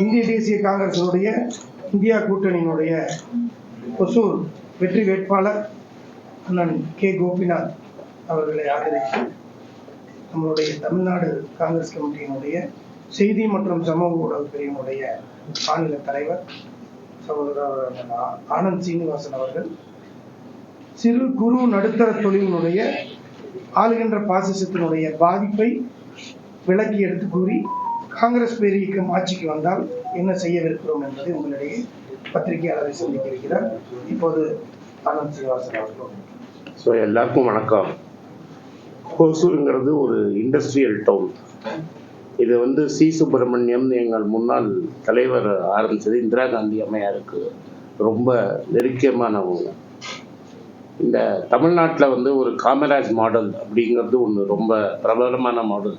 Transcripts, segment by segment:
இந்திய தேசிய காங்கிரசினுடைய இந்தியா கூட்டணியினுடைய ஒசூர் வெற்றி வேட்பாளர் அண்ணன் கே கோபிநாத் அவர்களை ஆதரித்து நம்மளுடைய தமிழ்நாடு காங்கிரஸ் கமிட்டியினுடைய செய்தி மற்றும் சமூக ஊடக பிரிவினுடைய மாநில தலைவர் சகோதரர் ஆனந்த் சீனிவாசன் அவர்கள் சிறு குறு நடுத்தர தொழிலினுடைய ஆளுகின்ற பாசிசத்தினுடைய பாதிப்பை விளக்கி எடுத்து கூறி காங்கிரஸ் பேரியக்கம் ஆட்சிக்கு வந்தால் என்ன செய்யவிருக்கிறோம் என்பதை உங்களிடையே பத்திரிகையாளரை சந்திக்க இருக்கிறார் இப்போது ஆனந்த் சீனிவாசன் அவர்கள். ஸோ எல்லாருக்கும் வணக்கம். ஹோசூருங்கிறது ஒரு இண்டஸ்ட்ரியல் டவுன் இது வந்து சி. சுப்பிரமணியம் எங்கள் முன்னாள் தலைவர் ஆரம்பித்தது இந்திரா காந்தி அம்மையாருக்கு ரொம்ப நெருக்கமானவங்க இந்த தமிழ்நாட்டில் வந்து ஒரு காமராஜ் மாடல் அப்படிங்கிறது ஒன்று ரொம்ப பிரபலமான மாடல்.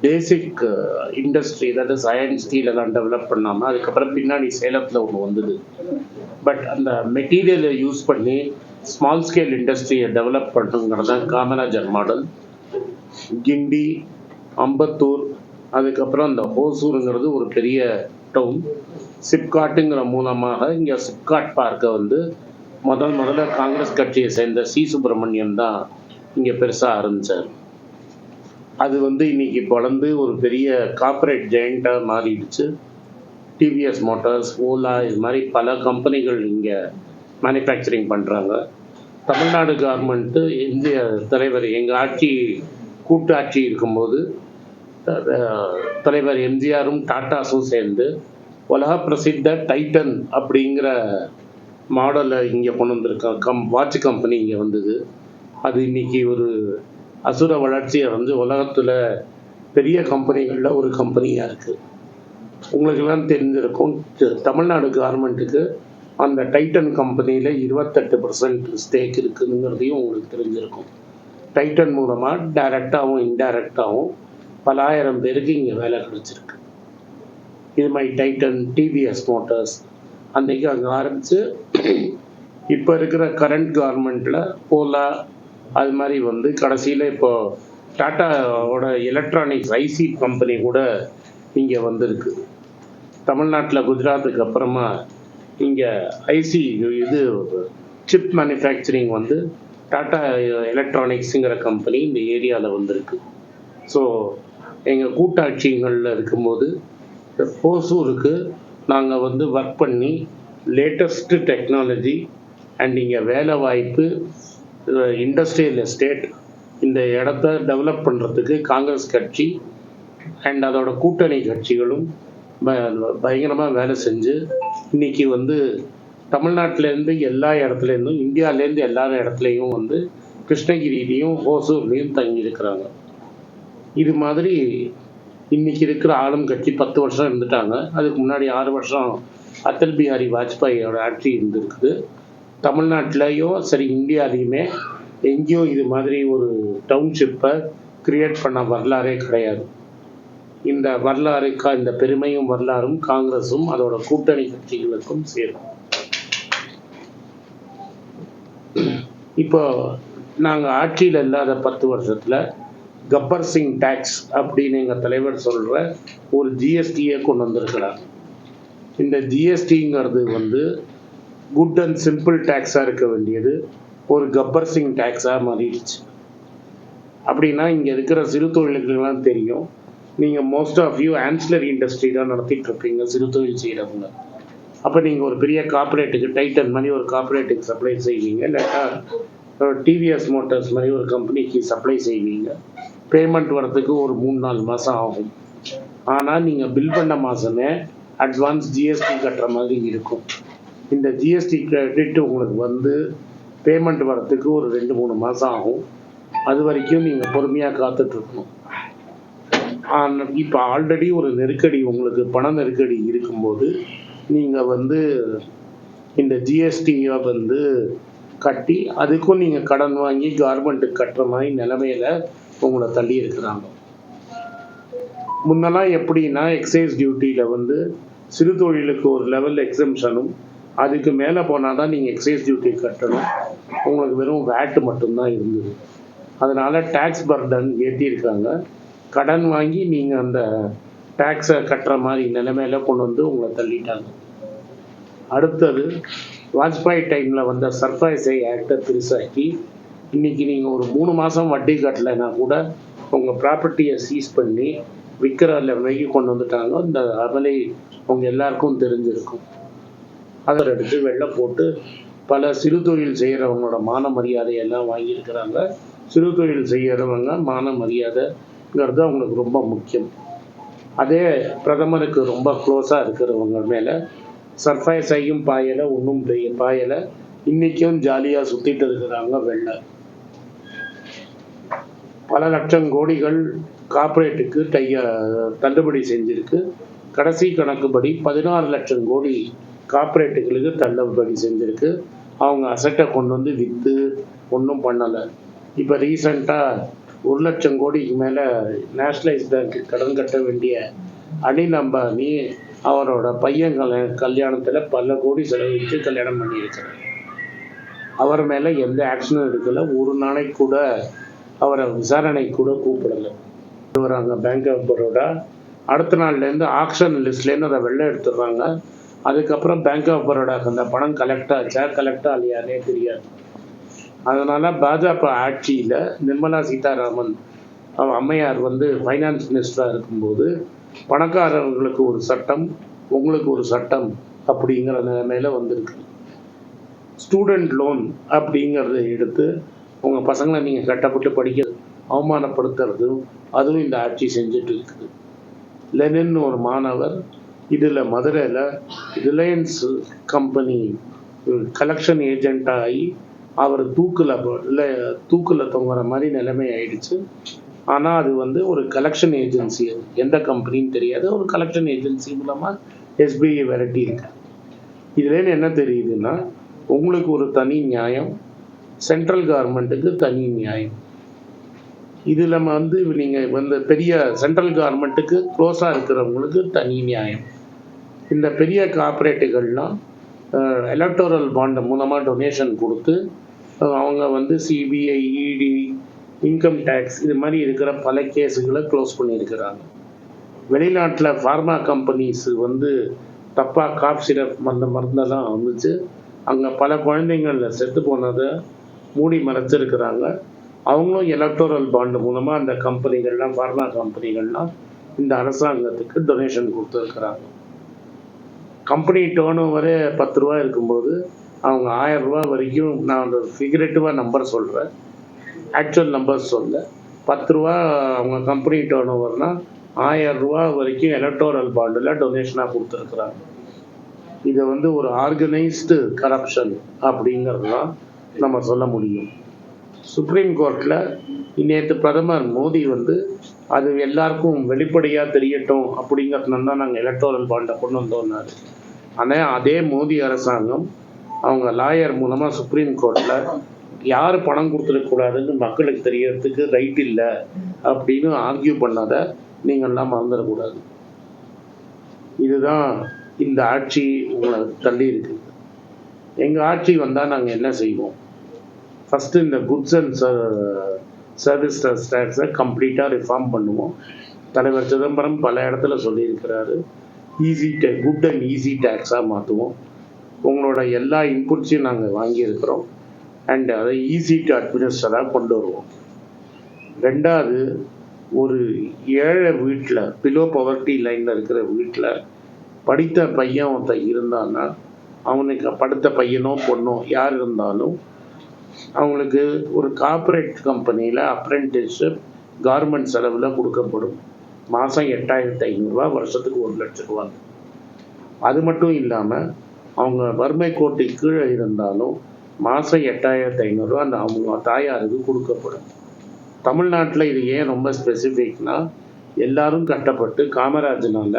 பேசிக் இண்டஸ்ட்ரி அதாவது அயன் ஸ்டீல் எல்லாம் டெவலப் பண்ணாமல் அதுக்கப்புறம் பின்னாடி சேலத்தில் ஒன்று வந்தது. பட் அந்த மெட்டீரியலை யூஸ் பண்ணி ஸ்மால் ஸ்கேல் இண்டஸ்ட்ரியை டெவலப் பண்ணுங்கிறது தான் காமராஜர் மாடல் கிண்டி அம்பத்தூர் அதுக்கப்புறம் அந்த ஹோசூருங்கிறது ஒரு பெரிய டவுன் சிப்காட்டுங்கிற மூலமாக இங்கே சிப்காட் பார்க்கை வந்து முதல் முதல்ல காங்கிரஸ் கட்சியை சேர்ந்த சி சுப்பிரமணியம் தான் இங்கே பெருசாக ஆரம்பித்தார் அது வந்து இன்னைக்கு வளர்ந்து ஒரு பெரிய கார்ப்பரேட் ஜெயண்ட்டாக மாறிடுச்சு. டிவிஎஸ் மோட்டார்ஸ் ஓலா இது மாதிரி பல கம்பெனிகள் இங்கே மேனுஃபேக்சரிங் பண்ணுறாங்க தமிழ்நாடு கவர்மெண்ட்டு இந்திய தலைவர் எங்கள் ஆட்சி கூட்டாட்சி இருக்கும்போது தலைவர் எம்ஜிஆரும் டாட்டாஸும் சேர்ந்து உலக பிரசித்த டைட்டன் அப்படிங்கிற மாடலை இங்கே கொண்டு வந்திருக்க கம் வாட்ச் கம்பெனி இங்கே வந்தது. அது இன்னைக்கு ஒரு அசுர வளர்ச்சியை வந்து உலகத்தில் பெரிய கம்பெனிகளில் ஒரு கம்பெனியாக இருக்குது உங்களுக்கெல்லாம் தெரிஞ்சிருக்கும் தமிழ்நாடு கவர்மெண்ட்டுக்கு அந்த டைட்டன் கம்பெனியில் இருபத்தெட்டு பர்சன்ட் ஸ்டேக் இருக்குதுங்கிறதையும் உங்களுக்கு தெரிஞ்சிருக்கும். டைட்டன் மூலமாக டைரெக்டாகவும் இன்டைரக்டாகவும் பலாயிரம் பேருக்கு இங்கே வேலை கிடச்சிருக்கு. இது மாதிரி டைட்டன் டிவிஎஸ் மோட்டார்ஸ் அன்றைக்கி அங்கே ஆரம்பித்து இப்போ இருக்கிற கரண்ட் கவர்மெண்ட்டில் ஓலா அது மாதிரி வந்து கடைசியில் இப்போ டாட்டாவோட எலக்ட்ரானிக்ஸ் ஐசி கம்பெனி கூட இங்கே வந்திருக்கு. தமிழ்நாட்டில் குஜராத்துக்கு அப்புறமா இங்கே ஐசி இது சிப் மேனுஃபேக்சரிங் வந்து டாட்டா எலக்ட்ரானிக்ஸுங்கிற கம்பெனி இந்த ஏரியாவில் வந்திருக்கு. ஸோ எங்கள் கூட்டாட்சிகளில் இருக்கும்போது போசூருக்கு நாங்கள் வந்து ஒர்க் பண்ணி லேட்டஸ்ட்டு டெக்னாலஜி அண்ட் இங்கே வேலை வாய்ப்பு இண்டஸ்ட்ரியல் எஸ்டேட் இந்த இடத்த டெவலப் பண்ணுறதுக்கு காங்கிரஸ் கட்சி அண்ட் அதோட கூட்டணி கட்சிகளும் ப- வேலை செஞ்சு இன்னைக்கு வந்து தமிழ்நாட்டிலேருந்து எல்லா இடத்துலேருந்தும் இந்தியாவிலேருந்து எல்லா இடத்துலையும் வந்து கிருஷ்ணகிரியிலையும் ஓசூர்லேயும் தங்கி இருக்கிறாங்க. இது மாதிரி இன்னைக்கு இருக்கிற ஆளும் கட்சி பத்து வருஷம் இருந்துட்டாங்க. அதுக்கு முன்னாடி ஆறு வருஷம் அடல் பிஹாரி வாஜ்பாயோட ஆட்சி இருந்திருக்குது. தமிழ்நாட்டிலையும் சரி இந்தியாலையுமே எங்கேயும் இது மாதிரி ஒரு டவுன்ஷிப்பை கிரியேட் பண்ண வரலாறே கிடையாது. இந்த வரலாறுக்கா இந்த பெருமையும் வரலாறும் காங்கிரஸும் அதோட கூட்டணி கட்சிகளுக்கும் சேரும். இப்போ நாங்கள் ஆட்சியில் இல்லாத பத்து வருஷத்தில் கப்பர் சிங் டேக்ஸ் அப்படின்னு எங்கள் தலைவர் சொல்கிற ஒரு ஜிஎஸ்டியை கொண்டு வந்திருக்கிறார். இந்த ஜிஎஸ்டிங்கிறது வந்து குட் அண்ட் சிம்பிள் டேக்ஸாக இருக்க வேண்டியது. ஒரு கப்பர் சிங் டேக்ஸாக மாறிடுச்சு. அப்படின்னா இங்கே இருக்கிற சிறு தொழில்களுக்கெல்லாம் தெரியும். நீங்கள் most of you ancillary industry தான் நடத்திட்டு இருப்பீங்க சிறு தொழில் செய்கிறவங்க அப்போ நீங்கள் ஒரு பெரிய கார்பரேட்டுக்கு டைட்டன் மாதிரி ஒரு கார்பரேட்டுக்கு சப்ளை செய்வீங்க. இல்லாட்டா டிவிஎஸ் மோட்டார்ஸ் மாதிரி ஒரு கம்பெனிக்கு சப்ளை செய்வீங்க. பேமெண்ட் வரதுக்கு ஒரு மூணு நாலு மாதம் ஆகும். ஆனால் நீங்கள் பில் பண்ண மாதமே அட்வான்ஸ் ஜிஎஸ்டி கட்டுற மாதிரி இருக்கும். இந்த ஜிஎஸ்டி கிரெடிட் உங்களுக்கு வந்து பேமெண்ட் வரத்துக்கு ஒரு ரெண்டு மூணு மாதம் ஆகும். அது வரைக்கும் நீங்கள் பொறுமையாக காத்துட்ருக்கணும். இப்போ ஆல்ரெடி ஒரு நெருக்கடி உங்களுக்கு பண நெருக்கடி இருக்கும்போது நீங்கள் வந்து இந்த ஜிஎஸ்டியை வந்து கட்டி அதுக்கும் நீங்கள் கடன் வாங்கி கவர்மெண்ட்டுக்கு கட்டுற மாதிரி நிலமையில உங்களை தள்ளி இருக்கிறாங்க. முன்னெல்லாம் எப்படின்னா எக்ஸைஸ் டியூட்டியில் வந்து சிறு தொழிலுக்கு ஒரு லெவல் எக்ஸம்ஷனும் அதுக்கு மேலே போனால் தான் நீங்கள் எக்ஸைஸ் டியூட்டி கட்டணும். உங்களுக்கு வெறும் வேட்டு மட்டும்தான் இருந்தது. அதனால் டேக்ஸ் பர்டன் ஏற்றிருக்காங்க கடன் வாங்கி நீங்கள் அந்த டேக்ஸை கட்டுற மாதிரி நிலைமையில கொண்டு வந்து உங்களை தள்ளிட்டாங்க. அடுத்தது வாஜ்பாய் டைமில் வந்த சர்ப்ரைஸை ஆக்டை பெருசாக்கி இன்னைக்கு நீங்கள் ஒரு மூணு மாதம் வட்டி கட்டலைன்னா கூட உங்கள் ப்ராப்பர்ட்டியை சீஸ் பண்ணி விற்கிற நிலைமைக்கு கொண்டு வந்துட்டாங்க இந்த அமலை உங்கள் எல்லாருக்கும் தெரிஞ்சிருக்கும். அதை எடுத்து வெள்ளை போட்டு பல சிறு தொழில் செய்கிறவங்களோட மான மரியாதையெல்லாம் வாங்கியிருக்கிறாங்க. சிறு தொழில் செய்கிறவங்க மான மரியாதைங்கிறது அவங்களுக்கு ரொம்ப முக்கியம். அதே பிரதமருக்கு ரொம்ப க்ளோஸாக இருக்கிறவங்க மேலே சர்ஃபைஸையும் பாயலை ஒன்றும் பெரிய பாயலை. இன்னைக்கும் ஜாலியாக சுற்றிட்டு இருக்கிறாங்க வெள்ளை. பல லட்சம் கோடிகள் கார்ப்பரேட்டுக்கு டைய தள்ளுபடி செஞ்சிருக்கு. கடைசி கணக்குப்படி பதினாறு லட்சம் கோடி கார்ப்பரேட்டுகளுக்கு தள்ளுபடி செஞ்சிருக்கு. அவங்க அசட்டை கொண்டு வந்து விற்று ஒன்றும் பண்ணலை. இப்போ ரீசண்டாக ஒரு லட்சம் கோடிக்கு மேலே நேஷ்னலைஸ் பேங்க்கு கடன் கட்ட வேண்டிய அனில் அம்பானி அவரோட பையன் கல்யா கல்யாணத்தில் பல கோடி செலவழித்து கல்யாணம் பண்ணியிருக்கிறார். அவர் மேலே எந்த ஆக்ஷனும் எடுக்கலை. ஒரு நாளைக்கு கூட அவரை விசாரணை கூட கூப்பிடலை. வராங்க பேங்க் ஆஃப் பரோடா அடுத்த நாள்லேருந்து ஆக்ஷன் லிஸ்ட்லேருந்து அதை வெளில எடுத்துடுறாங்க. அதுக்கப்புறம் பேங்க் ஆஃப் பரோடாக்கு அந்த பணம் கலெக்ட் ஆச்சா? கலெக்ட் ஆலையானே தெரியாது. அதனால பாஜக ஆட்சியில் நிர்மலா சீதாராமன் அம்மையார் வந்து ஃபைனான்ஸ் மினிஸ்டராக இருக்கும்போது பணக்காரர்களுக்கு ஒரு சட்டம் உங்களுக்கு ஒரு சட்டம் அப்படிங்கிற நிலைமையில வந்திருக்கு. ஸ்டூடெண்ட் லோன் அப்படிங்கிறத எடுத்து உங்கள் பசங்களை நீங்கள் கட்டப்பட்டு படிக்க அவமானப்படுத்துறதும் அதுவும் இந்த ஆட்சி செஞ்சுட்டு இருக்குது. லெனின்னு ஒரு மாணவர் இதில் மதுரையில் ரிலையன்ஸ் கம்பெனி கலெக்ஷன் ஏஜெண்ட் ஆகி அவர் தூக்கில் இல்லை தூக்கில் தொங்குற மாதிரி நிலைமை ஆயிடுச்சு. ஆனால் அது வந்து ஒரு கலெக்ஷன் ஏஜென்சி எந்த கம்பெனின்னு தெரியாது. ஒரு கலெக்ஷன் ஏஜென்சி மூலமாக எஸ்பிஐ விரட்டி இருக்கு இதுலேருந்து என்ன தெரியுதுன்னா உங்களுக்கு ஒரு தனி நியாயம் சென்ட்ரல் கவர்மெண்ட்டுக்கு தனி நியாயம். இதில் வந்து நீங்கள் வந்து பெரிய சென்ட்ரல் கவர்மெண்ட்டுக்கு க்ளோஸாக இருக்கிறவங்களுக்கு தனி நியாயம். இந்த பெரிய கார்பரேட்டுகள்லாம் எலக்டோரல் பாண்டு மூலமாக டொனேஷன் கொடுத்து அவங்க வந்து சிபிஐ இடி இன்கம் டேக்ஸ் இது மாதிரி இருக்கிற பல கேஸுகளை க்ளோஸ் பண்ணியிருக்கிறாங்க. வெளிநாட்டில் ஃபார்மா கம்பெனிஸ் வந்து தப்பாக காப் சிரப் அந்த மருந்தெல்லாம் வந்துச்சு அங்கே பல குழந்தைங்களில் செத்து போனதை மூடி மறைச்சிருக்கிறாங்க. அவங்களும் எலக்டோரல் பாண்டு மூலமாக அந்த கம்பெனிகள்லாம் ஃபார்மா கம்பெனிகள்லாம் இந்த அரசாங்கத்துக்கு டொனேஷன் கொடுத்துருக்குறாங்க. கம்பெனி டோனு ஓவரே பத்து ரூபா இருக்கும்போது அவங்க ஆயிரம் ரூபா வரைக்கும் நான் அந்த ஃபிகரேட்டிவாக நம்பர் சொல்கிறேன் ஆக்சுவல் நம்பர் சொல்ல. பத்து ரூபா அவங்க கம்பெனி டேர்ன் ஓவர்னால் ஆயிரம் ரூபா வரைக்கும் எலக்டோரல் பாண்டில் டொனேஷனாக கொடுத்துருக்குறாங்க. இதை வந்து ஒரு ஆர்கனைஸ்டு கரப்ஷன் அப்படிங்கிறது தான் நம்ம சொல்ல முடியும். சுப்ரீம் கோர்ட்டில் நேற்று பிரதமர் மோடி வந்து அது எல்லாருக்கும் வெளிப்படையாக தெரியட்டும் அப்படிங்கிறதுனால தான் நாங்கள் எலக்டோரல் பாண்டை கொண்டு வந்தோம்னாரு ஆனால் அதே மோடி அரசாங்கம் அவங்க லாயர் மூலமாக சுப்ரீம் கோர்ட்டில் யார் பணம் கொடுத்துடக்கூடாதுன்னு மக்களுக்கு தெரியறதுக்கு ரைட் இல்லை அப்படின்னு ஆர்கியூ பண்ணாத நீங்கள்லாம் மறந்துடக்கூடாது இதுதான் இந்த ஆட்சி உங்களை தள்ளி இருக்குது எங்கள் ஆட்சி வந்தால் நாங்கள் என்ன செய்வோம்? ஃபஸ்ட்டு இந்த குட்ஸ் அண்ட் சர்வீஸ் டேக்ஸை கம்ப்ளீட்டாக ரிஃபார்ம் பண்ணுவோம். தலைவர் சிதம்பரம் பல இடத்துல சொல்லியிருக்கிறாரு. Easy the good and easy டேக்ஸாக மாற்றுவோம் உங்களோட எல்லா இன்புட்ஸையும் நாங்கள் வாங்கியிருக்கிறோம். அண்ட் அதை ஈஸி டு அட்மினிஸ்டராக கொண்டு வருவோம். ரெண்டாவது ஒரு ஏழை வீட்டில் பிலோ பவர்ட்டி லைனில் இருக்கிற வீட்டில் படித்த பையன் ஒருத்தன் இருந்தான்னா அவனுக்கு படித்த பையனோ பொண்ணோ யார் இருந்தாலும் அவங்களுக்கு ஒரு கார்ப்பரேட் கம்பெனியில் அப்ரெண்டிஸ்ஷிப் கார்மெண்ட் செலவில் கொடுக்கப்படும். மாதம் எட்டாயிரத்தி ஐநூறுரூவா வருஷத்துக்கு ஒரு லட்ச ரூபா அது மட்டும் இல்லாமல் அவங்க வறுமை கோட்டை கீழே இருந்தாலும் மாதம் எட்டாயிரத்தி ஐநூறுரூவா அந்த அவங்க தாயாருக்கு கொடுக்கப்படும். தமிழ்நாட்டில் இது ஏன் ரொம்ப ஸ்பெசிஃபிக்னா எல்லாரும் கட்டப்பட்டு காமராஜனால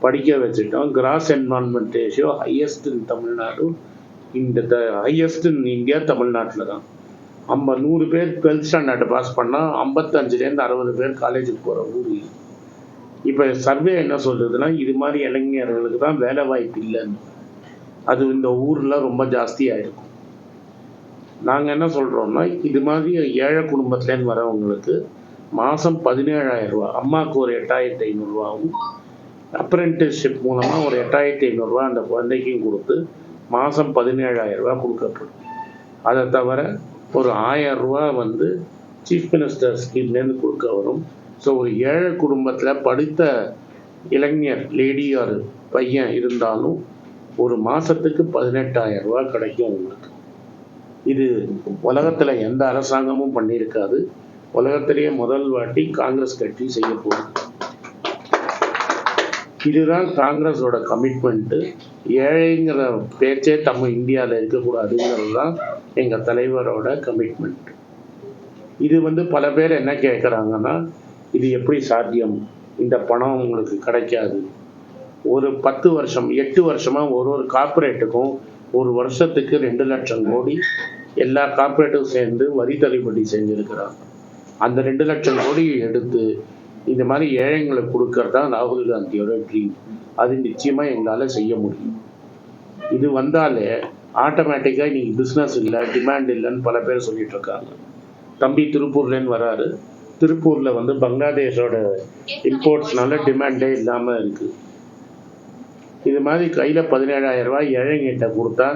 படிக்க வச்சுட்டோம். Gross enrolment ratio highest in Tamil Nadu. இந்த த ஹையஸ்ட் இந்தியா தமிழ்நாட்டில் தான். ஐம்ப நூறு பேர் டுவெல்த் ஸ்டாண்டர்ட் பாஸ் பண்ணால் ஐம்பத்தஞ்சுலேருந்து அறுபது பேர் காலேஜுக்கு போகிற ஊர். இப்போ சர்வே என்ன சொல்கிறதுனா இது மாதிரி இளைஞர்களுக்கு தான் வேலை வாய்ப்பு இல்லைன்னு. அது இந்த ஊரில் ரொம்ப ஜாஸ்தியாக இருக்கும் நாங்கள் என்ன சொல்கிறோம்னா இது மாதிரி ஏழை குடும்பத்துலேருந்து வரவங்களுக்கு மாதம் பதினேழாயிரரூபா அம்மாவுக்கு ஒரு எட்டாயிரத்தி ஐநூறுரூவாவும் அப்ரென்டிஸ்ஷிப் மூலமாக ஒரு எட்டாயிரத்தி ஐநூறுரூவா அந்த குழந்தைக்கும் கொடுத்து மாதம் பதினேழாயிரம் ரூபா கொடுக்கப்படும். அதை தவிர ஒரு ஆயிரம் ரூபா வந்து சீஃப் மினிஸ்டர் ஸ்கீம்லேருந்து கொடுக்க வரும். ஸோ ஒரு ஏழை குடும்பத்தில் படித்த இளைஞர் லேடி ஆர் பையன் இருந்தாலும் ஒரு மாதத்துக்கு பதினெட்டாயிரம் ரூபா கிடைக்கும் உங்களுக்கு. இது உலகத்தில் எந்த அரசாங்கமும் பண்ணியிருக்காது. உலகத்திலேயே முதல் வாட்டி காங்கிரஸ் கட்சி செய்ய போகுது இதுதான் காங்கிரஸோட கமிட்மெண்ட்டு ஏழைங்கிற பேச்சே நம்ம இந்தியாவில் இருக்கக்கூடாதுங்கிறது தான் எங்கள் தலைவரோட கமிட்மெண்ட் இது வந்து பல பேர் என்ன கேட்குறாங்கன்னா இது எப்படி சாத்தியம்? இந்த பணம் உங்களுக்கு கிடைக்காது. ஒரு பத்து வருஷம் எட்டு வருஷமாக ஒரு ஒரு கார்ப்பரேட்டுக்கும் ஒரு வருஷத்துக்கு ரெண்டு லட்சம் கோடி எல்லா கார்ப்பரேட்டும் சேர்ந்து வரி தள்ளுபடி செஞ்சுருக்கிறாங்க. அந்த ரெண்டு லட்சம் கோடி எடுத்து இந்த மாதிரி ஏழைங்களை கொடுக்கறது தான் ராகுல் காந்தியோட ட்ரீம் அது நிச்சயமாக எங்களால் செய்ய முடியும். இது வந்தாலே ஆட்டோமேட்டிக்காக இன்றைக்கி பிஸ்னஸ் இல்லை டிமாண்ட் இல்லைன்னு பல பேர் சொல்லிட்டு இருக்காங்க. தம்பி திருப்பூர்லேருந்து வராரு. திருப்பூரில் வந்து பங்களாதேஷோட இம்போர்ட்ஸ்னால டிமாண்டே இல்லாமல் இருக்குது இது மாதிரி கையில் பதினேழாயிரம் ரூபாய் ஏழைங்கிட்ட கொடுத்தா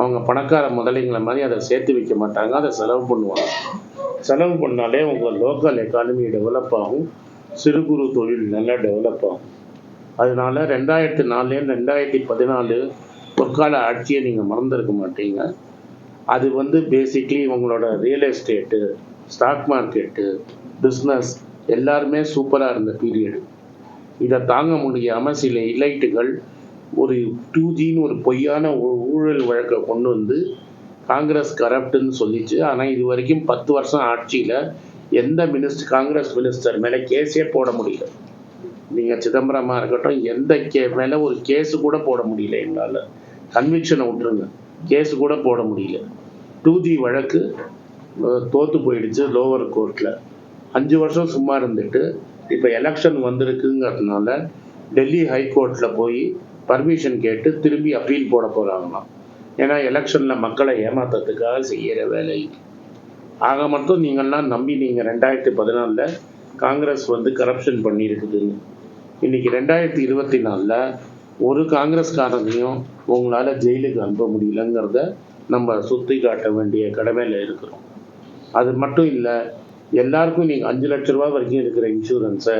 அவங்க பணக்கார முதலைங்களை மாதிரி அதை சேர்த்து வைக்க மாட்டாங்க அதை செலவு பண்ணுவாங்க. செலவு பண்ணாலே உங்கள் லோக்கல் எக்கானமி டெவலப் ஆகும் சிறு குறு தொழில் நல்லா டெவலப் ஆகும். அதனால ரெண்டாயிரத்தி நாலுலேருந்து ரெண்டாயிரத்தி பதினாலு பொற்கால ஆட்சியை நீங்கள் மறந்துருக்க மாட்டீங்க. அது வந்து பேசிக்லி உங்களோட real estate stock market business எல்லாருமே சூப்பராக இருந்த பீரியடு இதை தாங்க முடியாமல் சில இலைட்டுகள் ஒரு டூ ஜின்னு ஒரு பொய்யான ஊ- ஊழல் வழக்கை கொண்டு வந்து காங்கிரஸ் கரப்டுன்னு சொல்லிச்சு. ஆனால் இது வரைக்கும் பத்து வருஷம் ஆட்சியில் எந்த மினிஸ்டர் காங்கிரஸ் மினிஸ்டர் மேலே கேஸே போட முடியல. நீங்கள் சிதம்பரமாக இருக்கட்டும் எந்த கே மேலே ஒரு கேஸு கூட போட முடியல எங்களால். கன்விக்ஷனை விட்டுருங்க. கேஸு கூட போட முடியல. டூ ஜி வழக்கு தோற்று தோத்து போயிடுச்சு லோவர் கோர்ட்டில் அஞ்சு வருஷம் சும்மா இருந்துட்டு இப்போ எலெக்ஷன் வந்திருக்குங்கிறதுனால டெல்லி ஹைகோர்ட்டில் போய் பர்மிஷன் கேட்டு திரும்பி அப்பீல் போட போகிறாங்களாம் ஏன்னா எலெக்ஷனில் மக்களை ஏமாத்துறதுக்காக செய்கிற வேலை. ஆக மட்டும் நீங்கள்லாம் நம்பி நீங்கள் ரெண்டாயிரத்தி பதினாலில் காங்கிரஸ் வந்து கரப்ஷன் பண்ணியிருக்குதுன்னு இன்னைக்கு ரெண்டாயிரத்தி இருபத்தி நாலில் ஒரு காங்கிரஸ்காரனையும் உங்களால் ஜெயிலுக்கு அனுப்ப முடியலங்கிறத நம்ம சுற்றி காட்ட வேண்டிய கடமையில் இருக்கிறோம். அது மட்டும் இல்லை எல்லாருக்கும் நீங்கள் அஞ்சு லட்ச ரூபா வரைக்கும் இருக்கிற இன்சூரன்ஸை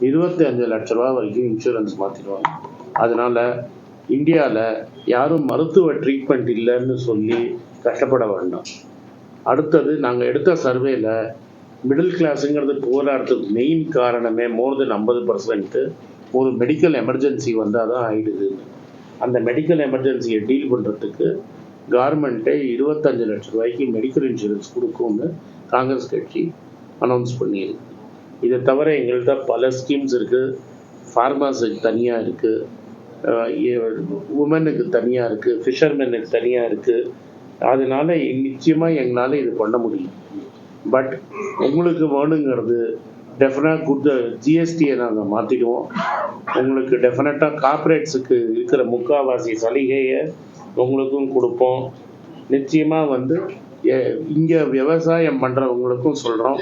இருபத்தி அஞ்சு லட்ச ரூபா வரைக்கும் இன்சூரன்ஸ் மாற்றிடுவாங்க அதனால் இந்தியாவில் யாரும் மருத்துவ ட்ரீட்மெண்ட் இல்லைன்னு சொல்லி கஷ்டப்பட வேண்டாம். அடுத்தது நாங்கள் எடுத்த சர்வேல மிடில் கிளாஸுங்கிறது போராடுறதுக்கு மெயின் காரணமே மோர் தென் ஐம்பது பர்சன்ட்டு ஒரு மெடிக்கல் எமர்ஜென்சி வந்தால் தான் ஆகிடுது அந்த மெடிக்கல் எமர்ஜென்சியை டீல் பண்ணுறதுக்கு கார்மெண்ட்டே இருபத்தஞ்சு லட்ச ரூபாய்க்கு மெடிக்கல் இன்சூரன்ஸ் கொடுக்கும்னு காங்கிரஸ் கட்சி அனௌன்ஸ் பண்ணியிருக்கு. இதை தவிர எங்கள்கிட்ட பல ஸ்கீம்ஸ் இருக்குது ஃபார்மர்ஸுக்கு தனியாக இருக்குது உமனுக்கு தனியாக இருக்குது ஃபிஷர்மேனுக்கு தனியாக இருக்குது அதனால நிச்சயமாக எங்களால் இது பண்ண முடியும் பட் உங்களுக்கு வேணுங்கிறது டெஃபினட் கொடுத்த ஜிஎஸ்டியை நாங்கள் மாற்றிடுவோம் உங்களுக்கு டெஃபினட்டாக கார்பரேட்ஸுக்கு இருக்கிற முக்காவாசி சலுகையை உங்களுக்கும் கொடுப்போம். நிச்சயமாக வந்து இங்கே விவசாயம் பண்ணுறவங்களுக்கும் சொல்கிறோம்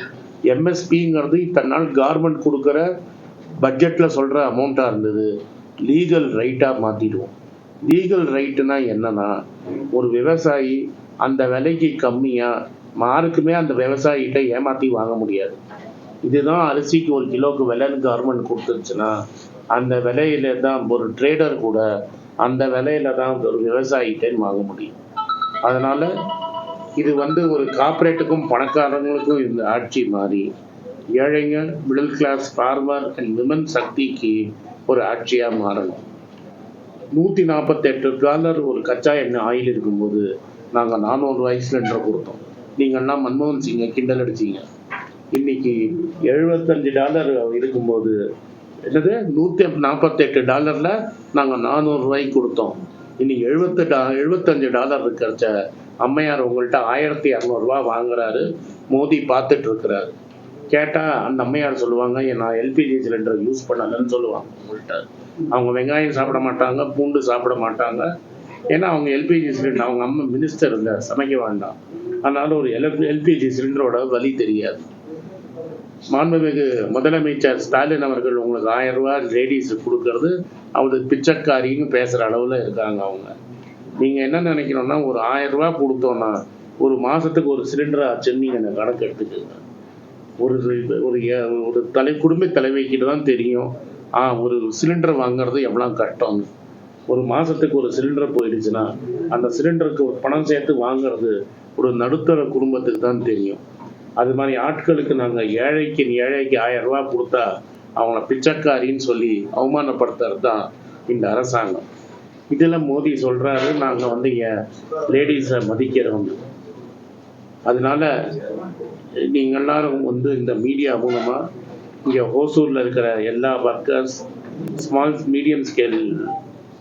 எம்எஸ்பிங்கிறது இத்தனை நாள் கார்மெண்ட் கொடுக்குற பட்ஜெட்டில் சொல்கிற அமௌண்ட்டாக இருந்தது. லீகல் ரைட்டாக மாற்றிடுவோம் லீகல் ரைட்டுனா என்னன்னா ஒரு விவசாயி அந்த விலைக்கு கம்மியாக மாருக்குமே அந்த விவசாயிகிட்ட ஏமாற்றி வாங்க முடியாது. இதுதான் அரிசிக்கு ஒரு கிலோக்கு விலைன்னு கவர்மெண்ட் கொடுத்துருச்சுன்னா அந்த விலையில தான் ஒரு ட்ரேடர் கூட அந்த விலையில தான் ஒரு விவசாயிகிட்ட வாங்க முடியும். அதனால இது வந்து ஒரு கார்பரேட்டுக்கும் பணக்காரங்களுக்கும் இந்த ஆட்சி மாறி ஏழைங்க middle class farmer and women சக்திக்கு ஒரு ஆட்சியாக மாறணும். நூற்றி நாற்பத்தெட்டு டாலர் ஒரு கச்சா எண்ணெய் ஆயில் இருக்கும்போது நாங்கள் நானூறு ரூபாய் சிலிண்டர் கொடுத்தோம். நீங்கள்னா மன்மோகன் சிங்கை கிண்டல் அடிச்சீங்க? இன்னைக்கு எழுபத்தஞ்சு டாலர் இருக்கும்போது என்னது? நூற்றி நாற்பத்தெட்டு டாலரில் நாங்கள் நானூறு ரூபாய்க்கு கொடுத்தோம். இன்னைக்கு எழுபத்து டா எழுபத்தஞ்சு டாலர் இருக்கிறச்ச அம்மையார் உங்கள்கிட்ட ஆயிரத்தி இரநூறுவா வாங்குறாரு. மோடி பார்த்துட்டு இருக்கிறாரு. கேட்டால் அந்த அம்மையார் சொல்லுவாங்க நான் எல்பிஜி சிலிண்டர் யூஸ் பண்ணலன்னு சொல்லுவாங்க உங்கள்கிட்ட அவங்க வெங்காயம் சாப்பிட மாட்டாங்க பூண்டு சாப்பிட மாட்டாங்க. ஏன்னா அவங்க எல்பிஜி சிலிண்டர் அவங்க அம்மா மினிஸ்டர் இல்லை சமைக்க வேண்டாம். அதனால ஒரு எல் எல்பிஜி சிலிண்டரோட வலி தெரியாது. மாண்புமிகு முதலமைச்சர் ஸ்டாலின் அவர்கள் உங்களுக்கு ஆயிரம் ரூபாய் லேடிஸ் கொடுக்கறது அவங்க பிச்சைக்காரின்னு பேசுகிற அளவில் இருக்காங்க அவங்க. நீங்கள் என்ன நினைக்கணும்னா ஒரு ஆயிரம் ரூபாய் கொடுத்தோன்னா ஒரு மாதத்துக்கு ஒரு சிலிண்டர் ஆச்சுன்னு நீங்கள் கணக்கு எடுத்துக்கோங்க. ஒரு ஒரு ஏ- ஒரு தலை குடும்ப தலைவிக்கிட்ட தான் தெரியும். ஆ ஒரு சிலிண்டர் வாங்குறது எவ்வளோ கஷ்டம்னு ஒரு மாதத்துக்கு ஒரு சிலிண்டர் போயிடுச்சுன்னா அந்த சிலிண்டருக்கு ஒரு பணம் சேர்த்து வாங்குறது ஒரு நடுத்தர குடும்பத்துக்கு தான் தெரியும். அது மாதிரி ஆட்களுக்கு நாங்கள் ஏழைக்கு ஏழைக்கு ஆயிரம் ரூபா கொடுத்தா அவங்கள பிச்சைக்காரின்னு சொல்லி அவமானப்படுத்துறது தான் இந்த அரசாங்கம். இதில் மோடி சொல்கிறாரு நாங்கள் வந்து என் லேடிஸை மதிக்கிறவங்க அதனால நீங்க எல்லாரும் வந்து இந்த மீடியா மூலமா இங்க ஹோசூர்ல இருக்கிற எல்லா workers small medium scale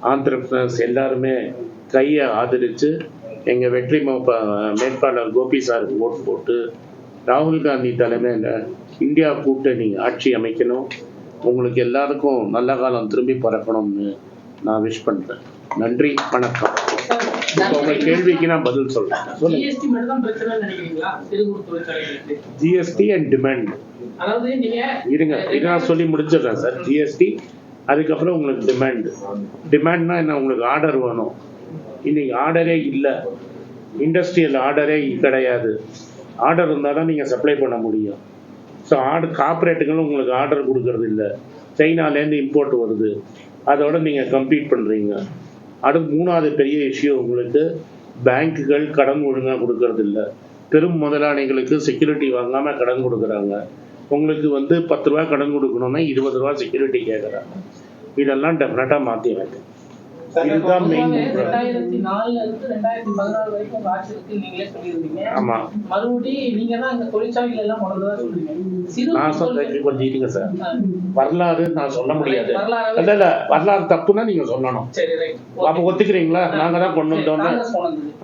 entrepreneurs எல்லாருமே கையை ஆதரிச்சு எங்க வெற்றி மேற்பாளர் கோபி சாருக்கு ஓட் போட்டு ராகுல் காந்தி தலைமையில இந்தியா கூட்டணி ஆட்சி அமைக்கணும். உங்களுக்கு எல்லாருக்கும் நல்ல காலம் திரும்பி பறக்கணும்னு நான் விஷ் பண்றேன். நன்றி வணக்கம். உங்க கேள்விக்கு நான் பதில் சொல்றேன். ஜிஎஸ்டி அண்ட் டிமாண்ட் இருங்க இதை நான் சொல்லி முடிச்சிடுறேன் சார். ஜிஎஸ்டி அதுக்கப்புறம் உங்களுக்கு டிமாண்ட் டிமாண்ட்னா என்ன? உங்களுக்கு ஆர்டர் வேணும். இன்னைக்கு ஆர்டரே இல்லை. இண்டஸ்ட்ரியல் ஆர்டரே கிடையாது. ஆர்டர் இருந்தால் தான் நீங்கள் சப்ளை பண்ண முடியும். ஸோ ஆர்டர் கார்பரேட்டுகளும் உங்களுக்கு ஆர்டர் கொடுக்கறது இல்லை. சைனாலேருந்து இம்போர்ட் வருது. அதோட நீங்கள் கம்ப்ளீட் பண்ணுறீங்க அடுத்து மூணாவது பெரிய இஷ்யூ உங்களுக்கு பேங்க்குகள் கடன் ஒழுங்காக கொடுக்கறது இல்லை. பெரும் முதலாளிகளுக்கு செக்யூரிட்டி வாங்காமல் கடன் கொடுக்குறாங்க. உங்களுக்கு வந்து பத்து ரூபா கடன் கொடுக்கணும்னா இருபது ரூபா செக்யூரிட்டி கேட்குறாங்க இதெல்லாம் டெஃபினட்டாக மாற்றி வைக்கும் இதுதான் மெயின் ரெண்டாயிரத்தி நாலுல இருந்து ரெண்டாயிரத்தி பதினாலு வரைக்கும் உங்க ஆட்சி இருக்கு நீங்களே சொல்லியிருந்தீங்க. மறுபடி நீங்க தான் இந்த தொழிற்சாலைகள் எல்லாம் முதல்ல சொல்றீங்க. சிறு நான் குறு சொல்றேன் கொஞ்சம் இருங்க சார். ஆ, வரலாறு நான் சொல்ல முடியாது. இல்ல இல்ல வரலாறு தப்புன்னா நீங்க சொல்லணும். சரி ரைட். அப்ப ஒத்துக்கிறீங்களா? நாங்க தான் கொண்டு வந்தோம்னு.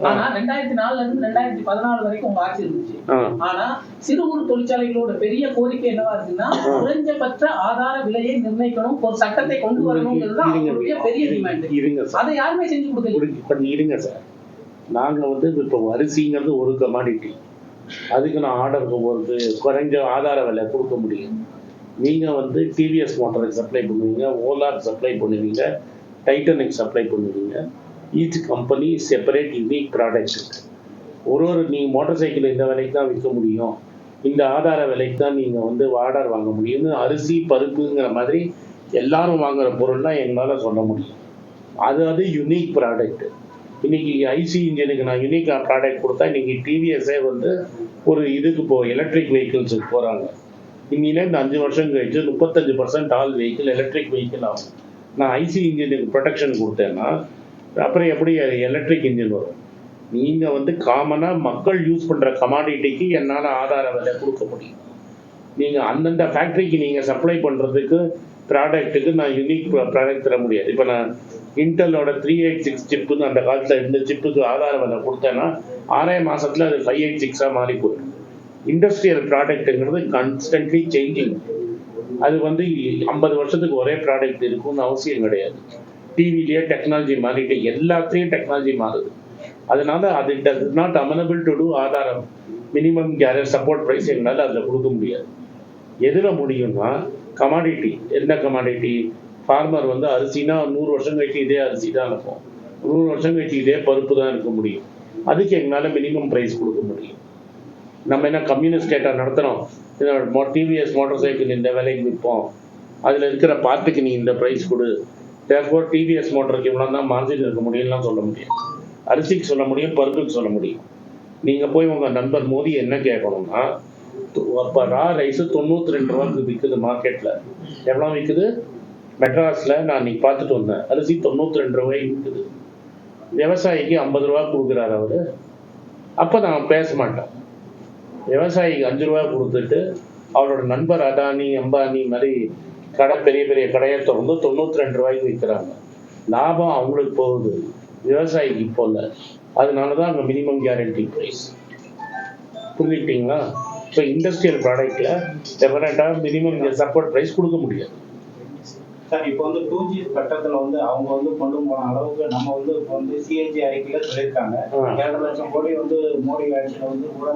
ஆனா ரெண்டாயிரத்தி நாலுல இருந்து ரெண்டாயிரத்தி பதினாலு வரைக்கும் உங்க ஆட்சி இருந்துச்சு. ஆனா சிறு குறு தொழிற்சாலைகளோட பெரிய கோரிக்கை என்னவா இருக்குன்னா குறைஞ்சபட்ச ஆதார விலையை நிர்ணயிக்கணும் ஒரு சட்டத்தை கொண்டு வரணுங்கிறது பெரிய டிமாண்ட் இருங்க சார். அதை யாருமே செஞ்சு கொடுக்கல. கொஞ்சம் இருங்க சார். நாங்க வந்து இப்போ அரிசிங்கிறது ஒரு கமாடிட்டி அதுக்கு நான் ஆர்டர் போகிறது குறைஞ்ச ஆதார விலை கொடுக்க முடியும். நீங்க வந்து டிவிஎஸ் மோட்டருக்கு சப்ளை பண்ணுவீங்க ஓலாக்கு சப்ளை பண்ணுவீங்க டைட்டனுக்கு சப்ளை பண்ணுவீங்க. Each company separate unique product ஒரு ஒரு நீங்கள் மோட்டார் சைக்கிள் இந்த விலைக்கு தான் விற்க முடியும். இந்த ஆதார விலைக்கு தான் நீங்கள் வந்து ஆர்டர் வாங்க முடியும்னு அரிசி பருப்புங்கிற மாதிரி எல்லாரும் வாங்குற பொருள்லாம் எங்களால் சொல்ல முடியும். அது அது யுனிக் ப்ராடக்ட் இன்னைக்கு ஐசி இன்ஜினுக்கு நான் யூனிக்காக ப்ராடக்ட் கொடுத்தா இன்னைக்கு டிவிஎஸ்ஏ வந்து ஒரு இதுக்கு போ எலக்ட்ரிக் வெஹிக்கிள்ஸுக்கு போகிறாங்க இன்னிலேருந்து அஞ்சு வருஷம் கழிச்சு முப்பத்தஞ்சு percent all vehicle electric vehicle ஆகும். நான் ஐசி இன்ஜினுக்கு ப்ரொடெக்ஷன் கொடுத்தேன்னா அப்புறம் எப்படி எலக்ட்ரிக் இன்ஜின் வரும்? நீங்கள் வந்து காமனாக மக்கள் யூஸ் பண்ணுற கமாடிட்டிக்கு என்னால் ஆதார விலை கொடுக்க முடியும். நீங்கள் அந்தந்த ஃபேக்ட்ரிக்கு நீங்கள் சப்ளை பண்ணுறதுக்கு ப்ராடக்ட்டுக்கு நான் யூனிக் ப்ராடக்ட் தர முடியாது. இப்போ நான் இன்டெலோட த்ரீ எயிட் சிக்ஸ் சிப்புன்னு அந்த காலத்தில் இந்த சிப்புக்கு ஆதார விலை கொடுத்தேன்னா ஆறே மாதத்தில் அது ஃபைவ் எயிட் சிக்ஸாக மாறி போயிடும் இண்டஸ்ட்ரியல் ப்ராடக்ட்டுங்கிறது கான்ஸ்டன்ட்லி சேஞ்சிங் அது வந்து ஐம்பது வருஷத்துக்கு ஒரே ப்ராடக்ட் இருக்கும்னு அவசியம் கிடையாது. டிவிலேயே டெக்னாலஜி மாறிட்டு எல்லாத்துலேயும் டெக்னாலஜி மாறுது. அதனால அது does not amenable to do ஆதாரம். மினிமம் கேரர் சப்போர்ட் ப்ரைஸ் எங்களால் அதில் கொடுக்க முடியாது. எதில் முடியும்னா கமாடிட்டி என்ன கமாடிட்டி ஃபார்மர் வந்து அரிசினா நூறு வருஷம் கழிச்சு இதே அரிசி தான் இருக்கும். நூறு வருஷம் கழிச்சு இதே பருப்பு தான் இருக்க முடியும். அதுக்கு எங்களால் மினிமம் ப்ரைஸ் கொடுக்க முடியும். நம்ம என்ன கம்யூனிஸ்ட் கேட்டால் நடத்துகிறோம் டிவிஎஸ் மோட்டார் சைக்கிள் இந்த விலைக்கு விற்போம். அதில் இருக்கிற பார்ட்டுக்கு நீ இந்த ப்ரைஸ் கொடு. தேர்ஃபோர் டிவிஎஸ் மோட்டருக்கு இவ்வளோ தான் மார்ஜின் இருக்க முடியும்லாம் சொல்ல முடியும் அரிசிக்கு சொல்ல முடியும் பருப்புக்கு சொல்ல முடியும். நீங்கள் போய் உங்கள் நண்பர் மோதி என்ன கேட்கணும்னா அப்போ ரா ரைஸு தொண்ணூற்றி ரெண்டு ரூபாய்க்கு விற்குது மார்க்கெட்டில் எவ்வளோ விற்குது மெட்ராஸில் நான் இன்னைக்கு பார்த்துட்டு வந்தேன். அரிசி தொண்ணூற்றி ரெண்டு ரூபாய்க்கு இருக்குது விவசாயிக்கு ஐம்பது ரூபா கொடுக்குறாரு அவர். அப்போ நான் பேச மாட்டேன். விவசாயிக்கு அஞ்சு ரூபா கொடுத்துட்டு அவரோட நண்பர் அதானி அம்பானி மாதிரி கடை பெரிய பெரிய கடையை திறந்து தொண்ணூற்றி ரெண்டு ரூபாய்க்கு விற்கிறாங்க. லாபம் அவங்களுக்கு போகுது. விவசாயிக்கு போகல அதனால தான் அங்கே மினிமம் கேரண்டி ப்ரைஸ் புரிஞ்சுக்கிட்டீங்களா? ஸோ இண்டஸ்ட்ரியல் ப்ராடக்டில் டெஃபினட்டாக மினிமம் சப்போர்ட் ப்ரைஸ் கொடுக்க முடியாது. சார் இப்போ வந்து டூ ஜி கட்டத்துல வந்து அவங்க வந்து கொண்டு போன அளவுக்கு நம்ம வந்து இப்போ வந்து சிஏஜி அறிக்கையில சொல்லியிருக்காங்க. ஏழரை லட்சம் கோடி வந்து மோடி ஆட்சியில வந்து கூட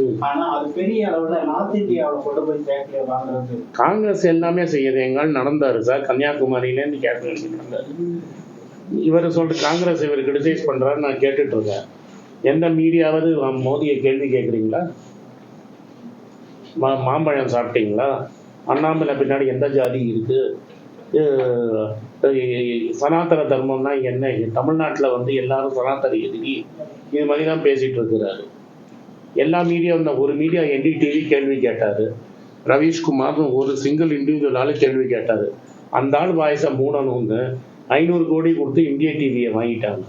ம். ஆனா அது பெரிய அளவுல நார்த் இந்தியாவுல கொண்டு போய் சேர்க்கல வாங்குறது? காங்கிரஸ் எல்லாமே செய்யுது. எங்கால் நடந்தாரு சார். கன்னியாகுமரியிலேருந்து கேட்டு இருந்தாரு இவர் சொல்லிட்டு காங்கிரஸ் இவர் கிரிட்டிசைஸ் பண்றாரு நான் கேட்டுட்டு இருக்கேன். எந்த மீடியாவது மோதியை கேள்வி கேட்குறீங்களா மா மாம்பழம் சாப்பிட்டீங்களா? அண்ணாமலை பின்னாடி எந்த ஜாதி இருக்கு? சனாதன தர்மம்னா என்ன? தமிழ்நாட்டில் வந்து எல்லாரும் சனாதன எதிரி. இது மாதிரி தான் பேசிட்டு இருக்கிறாரு. எல்லா மீடியா ஒரு மீடியா என்டிடிவி கேள்வி கேட்டாரு. ரவீஷ்குமார்னு ஒரு சிங்கிள் இண்டிவிஜுவலால கேள்வி கேட்டாரு. அந்த ஆள் வாய்ஸை மூடணும்னு ஐநூறு கோடி கொடுத்து இந்திய டிவியை வாங்கிட்டாங்க.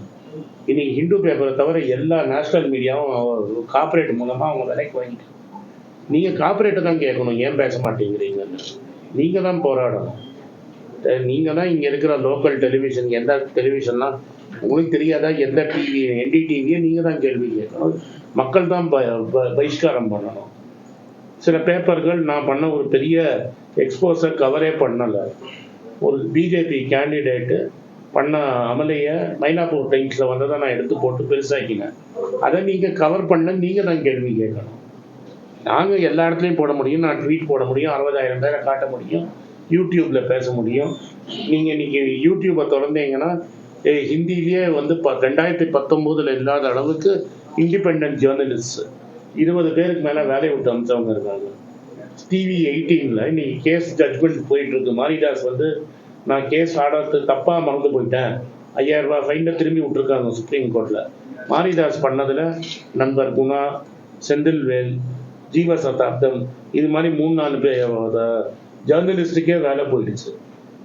இனி ஹிந்து பேப்பரை தவிர எல்லா நேஷனல் மீடியாவும் கார்ப்பரேட் மூலமாக அவங்க விலைக்கு வாங்கிட்டாங்க. நீங்க காப்பரேட்டை தான் கேட்கணும். ஏன் பேச மாட்டேங்கிறீங்கன்னு. நீங்க தான் போராடணும். நீங்கள் நீங்க தான் இங்க இருக்கிற லோக்கல் டெலிவிஷன் எந்த டெலிவிஷன்லாம் உங்களுக்கு தெரியாதா? எந்த டிவி என்டிடிவியும் நீங்கள் நீங்க தான் கேள்வி கேட்கணும். மக்கள் தான் ப- ப- பகிஷ்காரம் பண்ணணும். சில பேப்பர்கள் நான் பண்ண ஒரு பெரிய எக்ஸ்போஸை கவரே பண்ணலை. ஒரு பிஜேபி கேண்டிடேட்டு பண்ண அமலையை மயிலாப்பூர் டைம்ஸில் வந்ததை நான் எடுத்து போட்டு பெருசாக்கினேன். அதை நீங்கள் கவர் பண்ண நீங்கள் தான் கேள்வி கேட்கணும். நாங்கள் எல்லா இடத்துலையும் போட முடியும். நான் ட்வீட் போட முடியும். அறுபதாயிரம் பேரை காட்ட முடியும். யூடியூப்பில் பேச முடியும். நீங்கள் இன்றைக்கி யூடியூப்பை திறந்தீங்கன்னா ஹிந்திலேயே வந்து ப ரெண்டாயிரத்தி பத்தொம்போதில் இல்லாத அளவுக்கு இண்டிபெண்ட் ஜேர்னலிஸ்ட் இருபது பேருக்கு மேலே வேலையை விட்டு அமிச்சவங்க இருக்காங்க. டிவி எயிட்டீனில் இன்னைக்கு கேஸ் ஜட்மெண்ட் போயிட்டு இருக்கு. மாரிதாஸ் வந்து நான் கேஸ் ஆடுறது தப்பாக மறந்து போயிட்டேன். ஐயாயிரம் ரூபாய் ஃபைனில் திரும்பி விட்டுருக்காங்க சுப்ரீம் கோர்ட்டில் மாரிதாஸ் பண்ணதில் நண்பர் குணா செந்தில்வேல் ஜீவ சதாப்தம் இது மாதிரி மூணு நாலு பேர் ஜேர்னலிஸ்ட்டுக்கே வேலை போயிடுச்சு.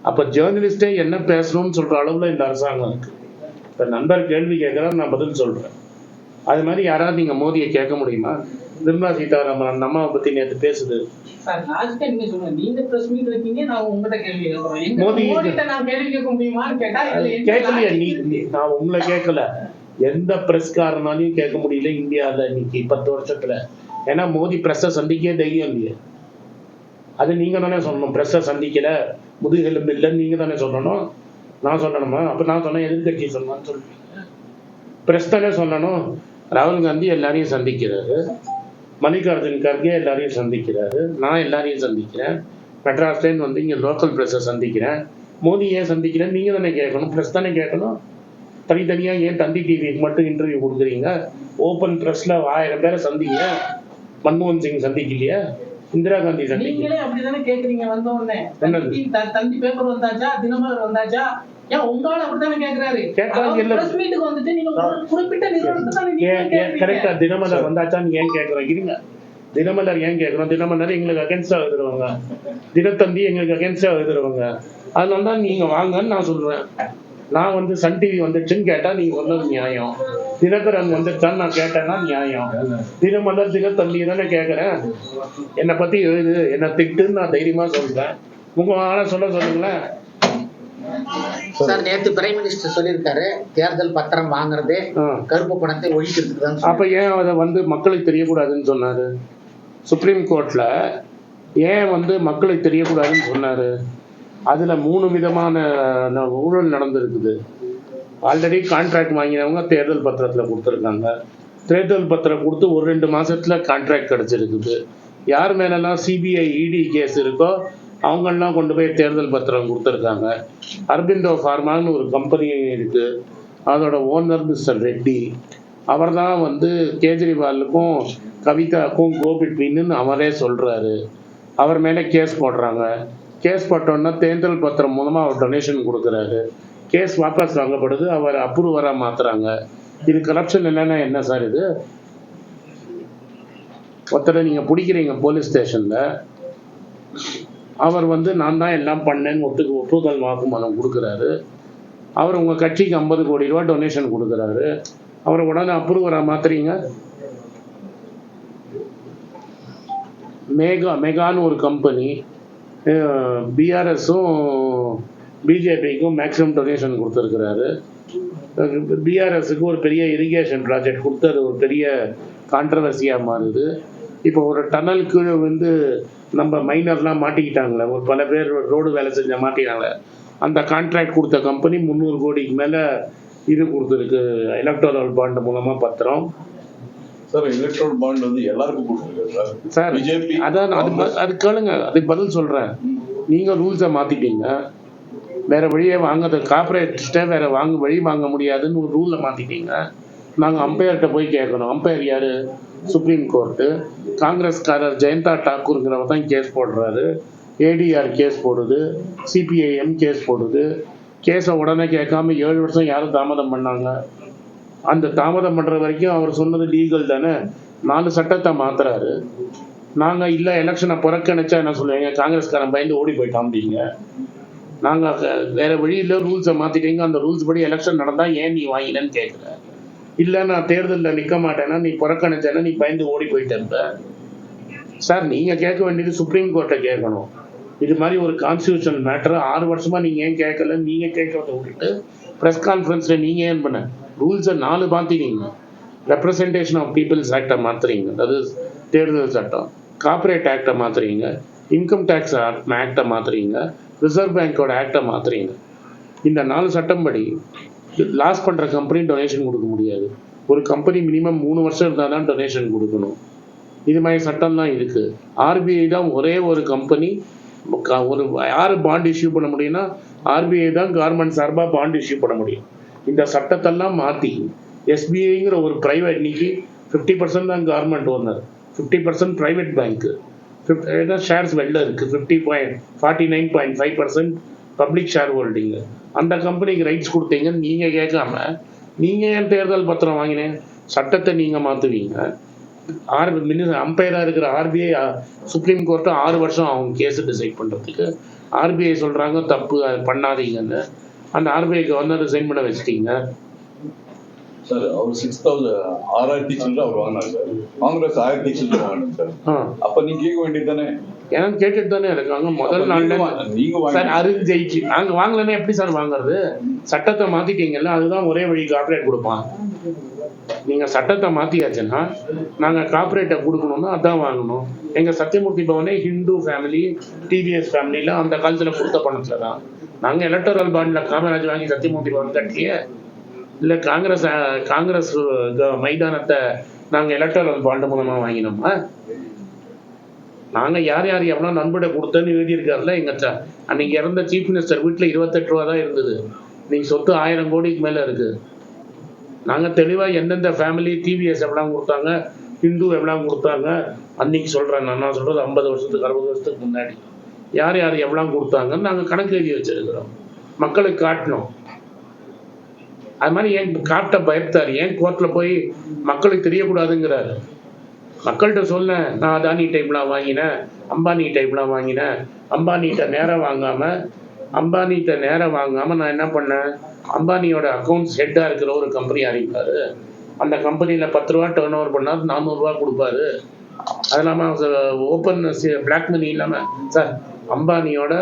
அப்போ ஜேர்னலிஸ்டே என்ன பேசணும்னு சொல்கிற அளவில் இந்த அரசாங்கம் இருக்கு. இப்போ நண்பர் கேள்வி கேட்குறா நான் பதில் சொல்கிறேன் அது மாதிரி யாராவது நீங்கள் மோதியை கேட்க முடியுமா? நிர்மலா சீதாராமன் அந்த அம்மாவை பற்றி நேற்று பேசுது. கேட்கலையா? நீ- நான் உங்களை கேட்கல. எந்த பிரஸ்காரனாலையும் கேட்க முடியல இந்தியாவில் இன்னைக்கு பத்து வருஷத்துல. ஏன்னா மோதி பிரஸ்ஸை சந்திக்க தைரியம் இல்லையே. அது நீங்கள் தானே சொல்லணும். பிரஸ்ஸை சந்திக்கல முதுகெலும்பு இல்லைன்னு நீங்கள் தானே சொல்லணும். நான் சொல்லணுமா? அப்போ நான் சொன்னேன் எதிர்கட்சி சொல்லணும்னு சொல்லுவீங்க பிரஸ் தானே சொல்லணும். ராகுல் காந்தி எல்லாரையும் சந்திக்கிறாரு. மல்லிகார்ஜுன் கார்கே எல்லாரையும் சந்திக்கிறாரு. நான் எல்லாரையும் சந்திக்கிறேன். மெட்ராஸ்லேருந்து வந்து இங்கே லோக்கல் ப்ரெஸ்ஸை சந்திக்கிறேன். மோடி ஏன் சந்திக்கிறேன் நீங்கள் தானே கேட்கணும். ப்ரெஸ் தானே கேட்கணும். தனித்தனியாக ஏன் தந்தி டிவிக்கு மட்டும் இன்டர்வியூ கொடுக்குறீங்க? ஓப்பன் ப்ரெஸ்ஸில் ஆயிரம் பேரை சந்திங்க. மன்மோகன் சிங் சந்திக்கலையா? இந்திரா காந்தி சந்திக்கல நீங்களே அப்படிதானே கேக்குறீங்க வந்த உடனே? தந்தி பேப்பர் வந்தாச்சா? தினமலர் வந்தாச்சா? ஏன் உங்களால அப்படித்தானே கேக்குறாரு? கேட்கறாங்க இல்ல. பிரஸ் மீட்டுக்கு வந்துட்டு நீங்க குறிப்பிட்ட நிறுவனத்தை நீங்க. கரெக்டா தினமலர் வந்தாச்சான்னு ஏன் கேட்குறோம் இருங்க. தினமலர் ஏன் கேட்குறோம் தினமலர் எங்களுக்கு அகேன்ஸ்டாக எழுதுறவங்க. தினத்தந்தி எங்களுக்கு அகேன்ஸ்டாக எழுதுறவங்க. அதனால தான் நீங்கள் வாங்கன்னு நான் சொல்கிறேன் நான் வந்து சன் டிவி வந்துச்சுன்னு கேட்டால் நீங்கள் சொன்னது நியாயம். தினகரன் வந்துச்சான்னு நான் கேட்டேன்னா நியாயம். தினமலர் தினத்தந்தி தானே கேட்குறேன் என்னை பற்றி எழுது. என்னை திட்டுன்னு நான் தைரியமாக சொல்கிறேன் உங்கள் ஆளை சொல்ல சொல்லுங்களேன். சார் நேத்து பிரைம் மினிஸ்டர் சொல்லியிருக்காரு. தேர்தல் பத்திரம் வாங்குறதே கருப்பு பணத்தை ஒழிக்கிறதுக்கு தான் அப்ப ஏன் அதை வந்து மக்களுக்கு தெரியக்கூடாதுன்னு சொன்னாரு? சுப்ரீம் கோர்ட்ல ஏன் வந்து மக்களுக்கு தெரியக்கூடாதுன்னு சொன்னாரு? அதுல மூணு விதமான ந- ஊழல் நடந்திருக்குது. ஆல்ரெடி கான்ட்ராக்ட் வாங்கினவங்க தேர்தல் பத்திரத்தில் கொடுத்துருக்காங்க. தேர்தல் பத்திரம் கொடுத்து ஒரு ரெண்டு மாசத்துல கான்ட்ராக்ட் கிடைச்சிருக்குது. யார் மேலெல்லாம் சிபிஐ இடி கேஸ் இருக்கோ அவங்கெல்லாம் கொண்டு போய் தேர்தல் பத்திரம் கொடுத்துருக்காங்க. அரபிந்தோ ஃபார்மான்னு ஒரு கம்பெனி இருக்கு. அதோட ஓனர் மிஸ்டர் ரெட்டி அவர் தான் வந்து கேஜ்ரிவாலுக்கும் கவிதாக்கும் கோபிட்வின்னு அவரே சொல்றாரு. அவர் மேலே கேஸ் போடுறாங்க. கேஸ் போட்டோன்னா தேர்தல் பத்திரம் மூலமாக அவர் டொனேஷன் கொடுக்குறாரு. கேஸ் வாபஸ் வாங்கப்படுது அவர் அப்ரூவராக மாத்துறாங்க. இது கரப்ஷன் என்னன்னா என்ன சார் இது? ஒருத்தரை நீங்கள் பிடிக்கிறீங்க போலீஸ் ஸ்டேஷனில் அவர் வந்து நான் தான் எல்லாம் பண்ணேன்னு ஒத்துக்கு ஒப்புதல் வாக்குமூலம் கொடுக்குறாரு. அவர் உங்கள் கட்சிக்கு ஐம்பது கோடி ரூபா டொனேஷன் கொடுக்குறாரு. அவரை உடனே அப்ரூவராக மாத்துறீங்க? மேகா மெகான்னு ஒரு கம்பெனி பிஆர்எஸும் பிஜேபிக்கும் மேக்ஸிமம் டொனேஷன் கொடுத்துருக்கிறாரு. பிஆர்எஸுக்கு ஒரு பெரிய இரிகேஷன் ப்ராஜெக்ட் கொடுத்து அது ஒரு பெரிய கான்ட்ரவர்சியாக மாறுது. இப்போ ஒரு டனல் கீழே வந்து நம்ம மைனர்லாம் மாட்டிக்கிட்டாங்களே ஒரு பல பேர் ரோடு வேலை செஞ்ச மாட்டினாங்களே அந்த கான்ட்ராக்ட் கொடுத்த கம்பெனி முந்நூறு கோடிக்கு மேலே இது கொடுத்துருக்கு எலக்ட்ரல் பாண்ட் மூலமாக பத்திரம். சார் எலக்ட்ரல் பாண்ட் வந்து எல்லாருக்கும் கொடுத்துருக்காரு சார். பிஜேபி அதான் அது அது கேளுங்க அதுக்கு பதில் சொல்கிறேன் நீங்கள் ரூல்ஸை மாற்றிட்டீங்க வேற வழியே வாங்காத கார்பரேட்டை வேற வாங்க வழி வாங்க முடியாதுன்னு ஒரு ரூலை மாற்றிட்டீங்க நாங்கள் அம்பையர்கிட்ட போய் கேட்கணும் அம்பையர் யார்? சுப்ரீம் கோர்ட்டு காங்கிரஸ்காரர் ஜெயந்தா டாக்கூருங்கிறவர் தான் கேஸ் போடுறாரு. ஏடிஆர் கேஸ் போடுது. சிபிஐஎம் கேஸ் போடுது. கேஸை உடனே கேட்காம ஏழு வருஷம் யாரும் தாமதம் பண்ணாங்க. அந்த தாமதம் பண்ணுற வரைக்கும் அவர் சொன்னது லீகல் தானே? நாலு சட்டத்தை மாத்துறாரு. நாங்கள் இல்லை எலெக்ஷனை புறக்கணிச்சா என்ன சொல்லுவீங்க? காங்கிரஸ்காரன் பயந்து ஓடி போயிட்டோம் அப்படிங்க. நாங்கள் வேற வழியில் ரூல்ஸை மாற்றிட்டீங்க அந்த ரூல்ஸ் படி எலெக்ஷன் நடந்தால் ஏன் நீ வாங்கினேன்னு கேட்குற இல்லை நான் தேர்தலில் நிற்க மாட்டேன்னா நீ புறக்கணிச்சேன்னா நீ பயந்து ஓடி போயிட்டேன்ப்ப சார் நீங்கள் கேட்க வேண்டியது சுப்ரீம் கோர்ட்டை கேட்கணும். இது மாதிரி ஒரு கான்ஸ்டியூஷன் மேட்டர் ஆறு வருஷமா நீங்கள் ஏன் கேட்கல? நீங்கள் கேட்கறத விட்டுட்டு ப்ரெஸ் கான்ஃபரன்ஸில் நீங்கள் ஏன் பண்ண? ரூல்ஸை நாலு மாற்றினீங்க ரெப்ரசன்டேஷன் ஆஃப் பீப்புள்ஸ் ஆக்டை மாற்றுறீங்க அது தேர்தல் சட்டம். கார்ப்பரேட் ஆக்டை மாற்றுறீங்க இன்கம் டேக்ஸ் ஆக்டை மாற்றுறீங்க ரிசர்வ் பேங்கோட ஆக்டை மாற்றுறீங்க இந்த நாலு சட்டம் படி லாஸ் பண்ணுற கம்பெனி டொனேஷன் கொடுக்க முடியாது. ஒரு கம்பெனி மினிமம் மூணு வருஷம் இருந்தால் தான் டொனேஷன் கொடுக்கணும். இது மாதிரி சட்டம் தான் இருக்குது ஆர்பிஐ தான் ஒரே ஒரு கம்பெனி ஒரு யார் பாண்ட் இஷ்யூ பண்ண முடியும்னா ஆர்பிஐ தான் கவர்மெண்ட் சார்பாக பாண்ட் இஷ்யூ பண்ண முடியும். இந்த சட்டத்தெல்லாம் மாற்றி எஸ்பிஐங்கிற ஒரு ப்ரைவேட் இன்னைக்கு ஃபிஃப்டி பர்சன்ட் தான் government owner fifty percent private பேங்க்கு ஷேர்ஸ் வெளில இருக்குது fifty point forty nine point five percent public share holding அந்த கம்பெனிக்கு ரைட்ஸ் கொடுத்தீங்கன்னு நீங்கள் கேட்காம நீங்கள் ஏன் தேர்தல் பத்திரம் வாங்கினேன்? சட்டத்தை நீங்கள் மாற்றுவீங்க ஆர் மினி அம்பையராக இருக்கிற ஆர்பிஐ சுப்ரீம் கோர்ட்டு ஆறு வருஷம் அவங்க கேஸு டிசைட் பண்ணுறதுக்கு ஆர்பிஐ சொல்கிறாங்க தப்பு அது பண்ணாதீங்கன்னு. அந்த ஆர்பிஐ கவர்னர் ரிசைன் பண்ண வச்சிட்டீங்க. சார் அவர் சிக்ஸ் தௌசண்ட் ஆறாயிரத்தி சில்லற அவர் வாங்கினார் சார். காங்கிரஸ் ஆயிரத்தி சில்லற வாங்கினார் சார். அப்ப நீங்க கேட்க வேண்டியது தானே? எனக்கு கேட்டுட்டு தானே இருக்காங்க முதல் நாள்ல நீங்க சார் அருண் ஜெயிச்சு. நாங்க வாங்கலன்னா எப்படி சார் வாங்குறது? சட்டத்தை மாத்திட்டீங்கல்ல அதுதான் ஒரே வழி கார்ப்பரேட் கொடுப்பான். நீங்க சட்டத்தை மாத்தியாச்சுன்னா நாங்க கார்ப்பரேட்டை கொடுக்கணும்னா அதான் வாங்கணும். எங்க சத்தியமூர்த்தி பவனே ஹிந்து ஃபேமிலி டிவிஎஸ் ஃபேமிலில அந்த காலத்துல கொடுத்த பணத்துல தான் நாங்க எலக்டோரல் பாண்ட்ல காமராஜ் வாங்கி சத்தியமூர்த்தி பவன் கட்டியே இல்ல காங்கிரஸ் காங்கிரஸ் மைதானத்தை நாங்க எலக்டோரல் பாண்டு மூலமா வாங்கினோமா? நாங்க யார் யார் எவ்வளோ நண்பட கொடுத்தேன்னு எழுதியிருக்காருல்ல எங்க அன்னைக்கு இறந்த சீஃப் மினிஸ்டர் வீட்டில் இருபத்தெட்டு ரூபா தான் இருந்தது. இன்னைக்கு சொத்து ஆயிரம் கோடிக்கு மேல இருக்கு. நாங்க தெளிவா எந்தெந்த ஃபேமிலி டிவிஎஸ் எவ்வளோ கொடுத்தாங்க ஹிந்து எவ்வளோ கொடுத்தாங்க அன்னைக்கு சொல்றேன். நான் நான் சொல்றது? ஐம்பது வருஷத்துக்கு அறுபது வருஷத்துக்கு முன்னாடி. யார் யார் எவ்வளோ கொடுத்தாங்கன்னு நாங்கள் கணக்கு எழுதி வச்சிருக்கிறோம். மக்களுக்கு காட்டணும் அது மாதிரி ஏன் காட்ட பயப்பட்டார்? ஏன் கோர்ட்டில் போய் மக்களுக்கு தெரியக்கூடாதுங்கிறாரு. மக்கள்கிட்ட சொன்னேன் நான் அதானி டைப்லாம் வாங்கினேன் அம்பானி டைப்லாம் வாங்கினேன். அம்பானிகிட்ட நேரம் வாங்காமல் அம்பானிகிட்ட நேரம் வாங்காமல் நான் என்ன பண்ணேன்? அம்பானியோட அக்கௌண்ட்ஸ் ஹெட்டாக இருக்கிற ஒரு கம்பெனி அறிவிப்பார். அந்த கம்பெனியில் பத்து ரூபா டேர்ன் ஓவர் பண்ணால் நானூறுரூவா கொடுப்பாரு. அது இல்லாமல் ஓப்பன் பிளாக் மணி இல்லாமல் சார் அம்பானியோட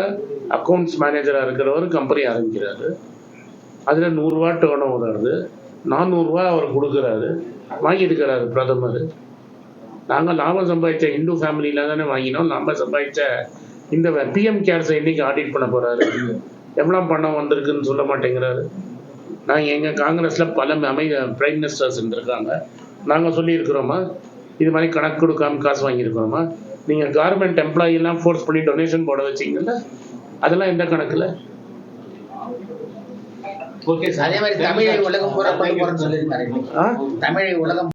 அக்கௌண்ட்ஸ் மேனேஜராக இருக்கிறவர் கம்பெனி ஆரம்பிக்கிறாரு. அதில் நூறுரூவா டேர்ன் ஓவர் வருது நானூறுரூவா அவர் கொடுக்குறாரு. வாங்கியிருக்கிறாரு பிரதமர். நாங்கள் லாபம் சம்பாதிச்ச இந்து ஃபேமிலியில் தானே வாங்கினோம். நம்ம சம்பாதிச்ச இந்த பிஎம் கேர்ஸை இன்னைக்கு ஆடிட் பண்ண போகிறாரு எவ்வளோ பணம் வந்திருக்குன்னு சொல்ல மாட்டேங்கிறாரு. நாங்கள் எங்கள் காங்கிரஸில் பல அமை பிரைம் மினிஸ்டர்ஸ் இருந்திருக்காங்க. நாங்கள் சொல்லியிருக்கிறோமா? இது மாதிரி கணக்கு கொடுக்காம காசு வாங்கியிருக்கிறோமா? நீங்க கார்மெண்ட் எம்ப்ளாயி எல்லாம் ஃபோர்ஸ் பண்ணி டொனேஷன் போட வச்சீங்கல்ல அதெல்லாம் எந்த கணக்குல? அதே மாதிரி தமிழை உலகம் பூரா கொண்டு சொல்லியிருக்காரு. தமிழை உலகம்